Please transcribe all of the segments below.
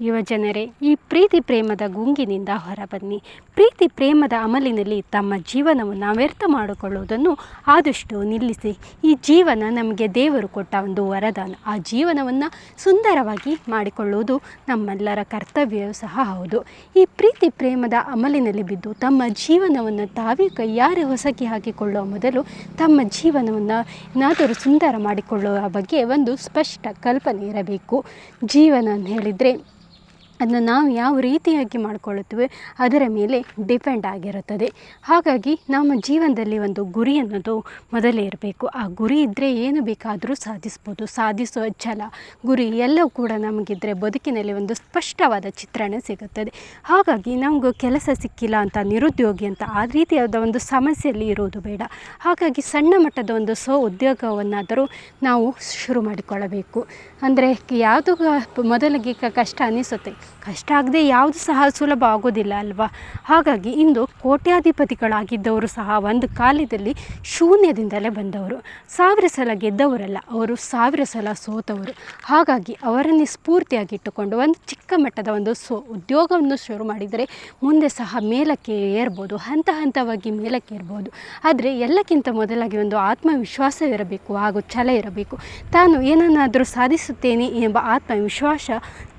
ಯುವಜನರೇ ಈ ಪ್ರೀತಿ ಪ್ರೇಮದ ಗುಂಗಿನಿಂದ ಹೊರಬನ್ನಿ. ಪ್ರೀತಿ ಪ್ರೇಮದ ಅಮಲಿನಲ್ಲಿ ತಮ್ಮ ಜೀವನವನ್ನು ವ್ಯರ್ಥ ಮಾಡಿಕೊಳ್ಳುವುದನ್ನು ಆದಷ್ಟು ನಿಲ್ಲಿಸಿ. ಈ ಜೀವನ ನಮಗೆ ದೇವರು ಕೊಟ್ಟ ಒಂದು ವರದಾನ. ಆ ಜೀವನವನ್ನು ಸುಂದರವಾಗಿ ಮಾಡಿಕೊಳ್ಳುವುದು ನಮ್ಮೆಲ್ಲರ ಕರ್ತವ್ಯವೂ ಸಹ ಹೌದು. ಈ ಪ್ರೀತಿ ಪ್ರೇಮದ ಅಮಲಿನಲ್ಲಿ ಬಿದ್ದು ತಮ್ಮ ಜೀವನವನ್ನು ತಾವೇ ಕೈಯಾರೆ ಹೊಸಕಿ ಹಾಕಿಕೊಳ್ಳುವ ಮೊದಲು ತಮ್ಮ ಜೀವನವನ್ನು ಏನಾದರೂ ಸುಂದರ ಮಾಡಿಕೊಳ್ಳುವ ಬಗ್ಗೆ ಒಂದು ಸ್ಪಷ್ಟ ಕಲ್ಪನೆ ಇರಬೇಕು. ಜೀವನ ಅಂತ ಹೇಳಿದರೆ ಅದನ್ನು ನಾವು ಯಾವ ರೀತಿಯಾಗಿ ಮಾಡಿಕೊಳ್ಳುತ್ತೇವೆ ಅದರ ಮೇಲೆ ಡಿಪೆಂಡ್ ಆಗಿರುತ್ತದೆ. ಹಾಗಾಗಿ ನಮ್ಮ ಜೀವನದಲ್ಲಿ ಒಂದು ಗುರಿ ಅನ್ನೋದು ಮೊದಲೇ ಇರಬೇಕು. ಆ ಗುರಿ ಇದ್ದರೆ ಏನು ಬೇಕಾದರೂ ಸಾಧಿಸ್ಬೋದು. ಸಾಧಿಸುವ ಛಲ, ಗುರಿ ಎಲ್ಲವೂ ಕೂಡ ನಮಗಿದ್ರೆ ಬದುಕಿನಲ್ಲಿ ಒಂದು ಸ್ಪಷ್ಟವಾದ ಚಿತ್ರಣ ಸಿಗುತ್ತದೆ. ಹಾಗಾಗಿ ನಮಗೂ ಕೆಲಸ ಸಿಕ್ಕಿಲ್ಲ ಅಂತ, ನಿರುದ್ಯೋಗಿ ಅಂತ, ಆ ರೀತಿಯಾದ ಒಂದು ಸಮಸ್ಯೆಯಲ್ಲಿ ಇರುವುದು ಬೇಡ. ಹಾಗಾಗಿ ಸಣ್ಣ ಮಟ್ಟದ ಒಂದು ಸ್ವ ಉದ್ಯೋಗವನ್ನಾದರೂ ನಾವು ಶುರು ಮಾಡಿಕೊಳ್ಳಬೇಕು. ಅಂದರೆ ಯಾವುದು ಮೊದಲಿಗೆ ಕಷ್ಟ ಅನಿಸುತ್ತೆ. ಕಷ್ಟ ಆಗದೆ ಯಾವುದು ಸಹ ಸುಲಭ ಆಗೋದಿಲ್ಲ ಅಲ್ವಾ? ಹಾಗಾಗಿ ಇಂದು ಕೋಟ್ಯಾಧಿಪತಿಗಳಾಗಿದ್ದವರು ಸಹ ಒಂದು ಕಾಲದಲ್ಲಿ ಶೂನ್ಯದಿಂದಲೇ ಬಂದವರು. ಸಾವಿರ ಸಲ ಗೆದ್ದವರಲ್ಲ, ಅವರು ಸಾವಿರ ಸಲ ಸೋತವರು. ಹಾಗಾಗಿ ಅವರನ್ನೇ ಸ್ಫೂರ್ತಿಯಾಗಿಟ್ಟುಕೊಂಡು ಒಂದು ಚಿಕ್ಕ ಮಟ್ಟದ ಒಂದು ಸ್ವ ಉದ್ಯೋಗವನ್ನು ಶುರು ಮಾಡಿದರೆ ಮುಂದೆ ಸಹ ಮೇಲಕ್ಕೆ ಏರ್ಬೋದು, ಹಂತ ಹಂತವಾಗಿ ಮೇಲಕ್ಕೆ ಏರ್ಬೋದು. ಆದರೆ ಎಲ್ಲಕ್ಕಿಂತ ಮೊದಲಾಗಿ ಒಂದು ಆತ್ಮವಿಶ್ವಾಸವಿರಬೇಕು, ಹಾಗೂ ಛಲ ಇರಬೇಕು. ತಾನು ಏನನ್ನಾದರೂ ಸಾಧಿಸುತ್ತೇನೆ ಎಂಬ ಆತ್ಮವಿಶ್ವಾಸ,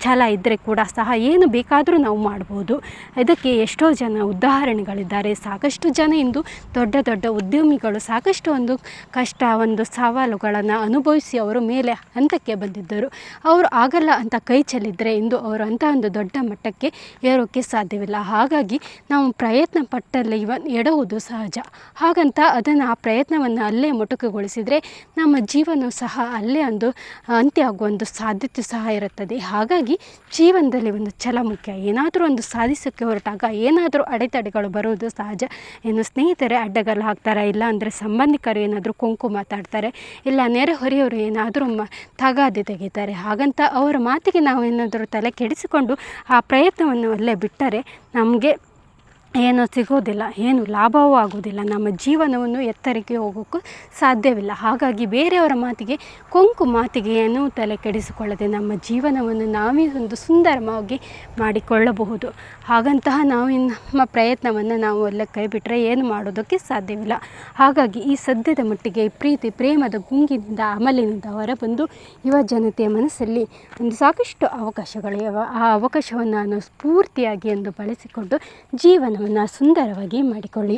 ಛಲ ಇದ್ದರೆ ಕೂಡ ಸಹ ಏನು ಬೇಕಾದರೂ ನಾವು ಮಾಡ್ಬೋದು. ಇದಕ್ಕೆ ಎಷ್ಟೋ ಜನ ಉದಾಹರಣೆಗಳಿದ್ದಾರೆ. ಸಾಕಷ್ಟು ಜನ ಇಂದು ದೊಡ್ಡ ದೊಡ್ಡ ಉದ್ಯಮಿಗಳು ಸಾಕಷ್ಟು ಒಂದು ಕಷ್ಟ, ಒಂದು ಸವಾಲುಗಳನ್ನು ಅನುಭವಿಸಿ ಅವರು ಮೇಲೆ ಹಂತಕ್ಕೆ ಬಂದಿದ್ದರು. ಅವರು ಆಗಲ್ಲ ಅಂತ ಕೈ ಚೆಲ್ಲಿದರೆ ಇಂದು ಅವರು ಅಂತ ಒಂದು ದೊಡ್ಡ ಮಟ್ಟಕ್ಕೆ ಏರೋಕ್ಕೆ ಸಾಧ್ಯವಿಲ್ಲ. ಹಾಗಾಗಿ ನಾವು ಪ್ರಯತ್ನ ಪಟ್ಟಲ್ಲಿ ಇವನ್ ಎಡುವುದು ಸಹಜ. ಹಾಗಂತ ಅದನ್ನು ಆ ಪ್ರಯತ್ನವನ್ನು ಅಲ್ಲೇ ಮೊಟಕುಗೊಳಿಸಿದರೆ ನಮ್ಮ ಜೀವನ ಸಹ ಅಲ್ಲೇ ಒಂದು ಅಂತ್ಯ ಆಗುವ ಒಂದು ಸಾಧ್ಯತೆ ಸಹ ಇರುತ್ತದೆ. ಹಾಗಾಗಿ ಜೀವನದಲ್ಲಿ ಒಂದು ಛಲ ಮುಖ್ಯ. ಏನಾದರೂ ಒಂದು ಸಾಧಿಸೋಕ್ಕೆ ಹೊರಟಾಗ ಏನಾದರೂ ಅಡೆತಡೆಗಳು ಬರೋದು ಸಹಜ. ಏನು ಸ್ನೇಹಿತರೆ ಅಡ್ಡಗಾಲು ಹಾಕ್ತಾರೆ, ಇಲ್ಲ ಅಂದರೆ ಸಂಬಂಧಿಕರು ಏನಾದರೂ ಕೊಂಕು ಮಾತಾಡ್ತಾರೆ, ಇಲ್ಲ ನೆರೆಹೊರೆಯವರು ಏನಾದರೂ ಮ, ತಗಾದೆ ತೆಗಿತಾರೆ. ಹಾಗಂತ ಅವರ ಮಾತಿಗೆ ನಾವು ಏನಾದರೂ ತಲೆ ಕೆಡಿಸಿಕೊಂಡು ಆ ಪ್ರಯತ್ನವನ್ನು ಅಲ್ಲೇ ಬಿಟ್ಟರೆ ನಮಗೆ ಏನು ಸಿಗೋದಿಲ್ಲ ಏನು ಲಾಭವೂ ಆಗೋದಿಲ್ಲ ನಮ್ಮ ಜೀವನವನ್ನು ಎತ್ತರಕ್ಕೆ ಹೋಗೋಕ್ಕೂ ಸಾಧ್ಯವಿಲ್ಲ. ಹಾಗಾಗಿ ಬೇರೆಯವರ ಮಾತಿಗೆ ಕೊಂಕು ಮಾತಿಗೆ ಏನು ತಲೆ ಕೆಡಿಸಿಕೊಳ್ಳದೆ ನಮ್ಮ ಜೀವನವನ್ನು ನಾವೇ ಒಂದು ಸುಂದರವಾಗಿ ಮಾಡಿಕೊಳ್ಳಬಹುದು. ಹಾಗಂತಹ ನಾವು ನಮ್ಮ ಪ್ರಯತ್ನವನ್ನು ನಾವು ಎಲ್ಲ ಕೈ ಬಿಟ್ಟರೆ ಏನು ಮಾಡೋದಕ್ಕೆ ಸಾಧ್ಯವಿಲ್ಲ. ಹಾಗಾಗಿ ಈ ಸದ್ಯದ ಮಟ್ಟಿಗೆ ಪ್ರೀತಿ, ಪ್ರೇಮದ ಗುಂಗಿನಿಂದ, ಅಮಲಿನಿಂದ ಹೊರಬಂದು ಯುವ ಜನತೆಯ ಮನಸ್ಸಲ್ಲಿ ಒಂದು ಸಾಕಷ್ಟು ಅವಕಾಶಗಳಿವೆ. ಆ ಅವಕಾಶವನ್ನು ನಾನು ಸ್ಫೂರ್ತಿಯಾಗಿ ಎಂದು ಬಳಸಿಕೊಂಡು ಜೀವನವನ್ನು ಸುಂದರವಾಗಿ ಮಾಡಿಕೊಳ್ಳಿ.